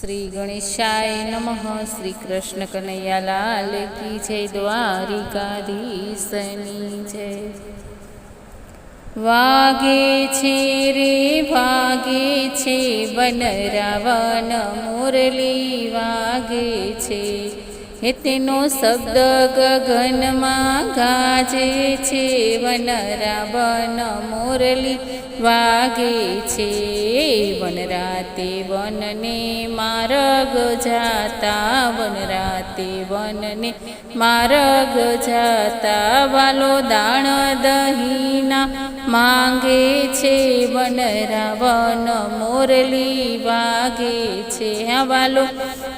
શ્રી ગણેશાય નમઃ. શ્રી કૃષ્ણ કનૈયાલાલ કી જય દ્વારિકાધીશની જય. વાગે છે રે, વાગે છે બન રાવણ મુરલી, વાગે છે હે તેનો શબ્દ ગગનમાં ગાજે છે વનરા વન મોરલી વાગે છે. વનરાતે વનને માર્ગ જાતા, વનરાતે વનને માર્ગ જાતા, વાલો દાણ દહીંના માંગે છે, વન રાવણ મોરલી વાગે છે. હા, વાલો,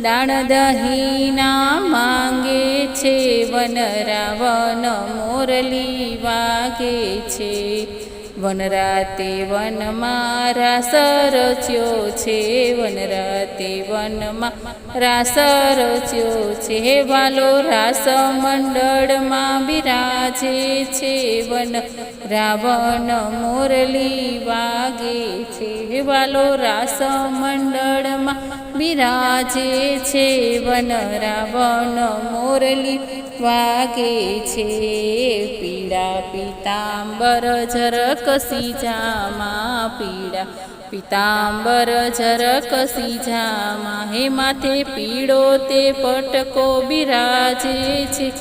દાણ દહીંના માંગે છે, વન રાવણ મોરલી વાગે છે. વન રાતે વનમાં રાસ રચ્યો છે વન રાતે વનમાં રાસ રચ્યો છે. વાલો રાસ મંડળમાં બિરાજે છે, વન રાવણ મોરલી વાગે છે. વાલો રાસ મંડળમાં બિરાજે છે, વન રાવણ મોરલી વાગે છે. પીળા પીતાંબર ઝરક સીજામાં પીળા પીતાંબર ઝરક જામાં હે માથે પીળો તે પટકો બિરાજે છે.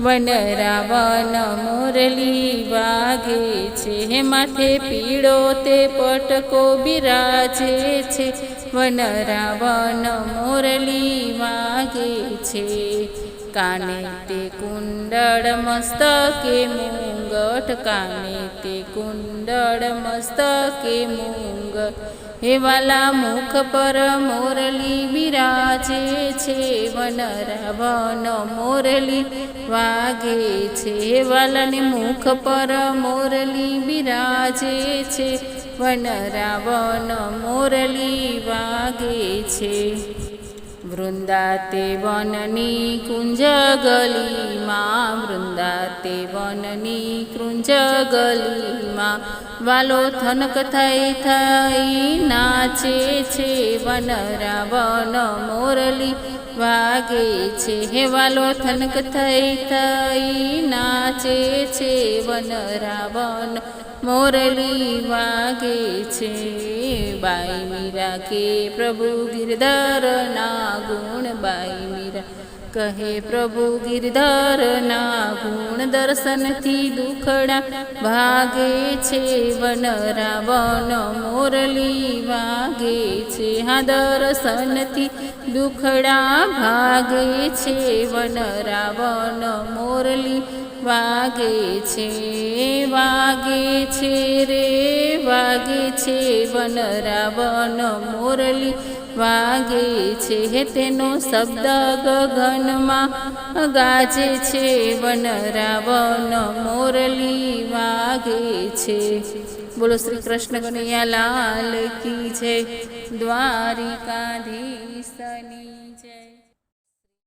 વન રાવણ મોરલી વાગે છે. હે માથે પીળો તે પટકો બિરાજે છે. વન રાવણ મોરલી વાગે છે. કાને તે કુંડળ મસ્તકે મૂંગઠ? કાને તે કુંડળ મસ્તકે મુંગ? હે વાલા મુખ પર મોરલી બિરાજે છે વનરાવન મોરલી વાગે છે. હેવાલાને મુખ પર મોરલી બિરાજે છે વનરાવન મોરલી વાગે છે. વૃંદાતે વનની કુંજ ગલીમાં, વૃંદાતે વનની કુંજ ગલીમાં, વાલો થનક થઈ થઈ નાચે છે, વન રાવણ મોરલી વાગે છે. હે વાલો થનક થઈ થઈ નાચે છે, વન રાવણ મોરલી વાગે છે. બાઈ મીરા કે પ્રભુ ગિરધર ના ગુણ બાઈ મીરા કહે પ્રભુ ગિરધર ના ગુણ દર્શનથી દુખડા ભાગે છે. વન રાવણ મોરલી વાગે છે. હા, દર્શનથી દુખડા ભાગે છે. વન રાવણ મોરલી વાગે છે વાગે છે રે, વાગે છે વન રાવણ મોરલી, વાગે છે હે તેનો શબ્દ ગગનમાં, ગાજે છે વન રાવણ મોરલી, વાગે છે. બોલો શ્રી કૃષ્ણ કનૈયા લાલ કી છે દ્વારિકાધીશની.